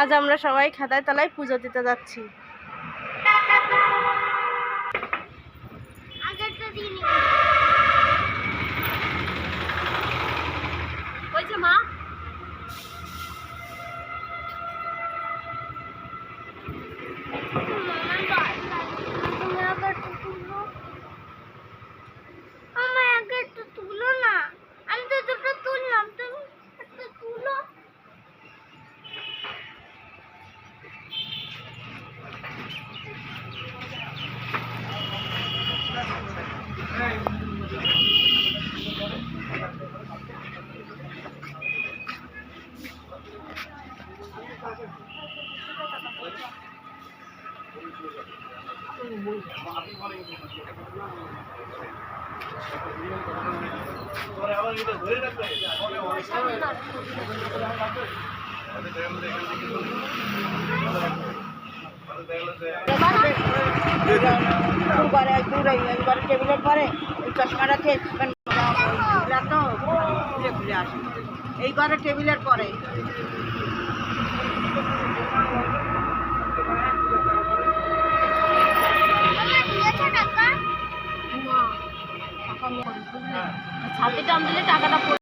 আজ আমরা সবাই খাতায় তালায় পুজো দিতে যাচ্ছি। ঘরে দূরে একবার টেবিলের পরে চশমাটা খেয়ে তো ঘুরে ঘরে টেবিলের পরে। ছাতি টান দিলে টাকাটা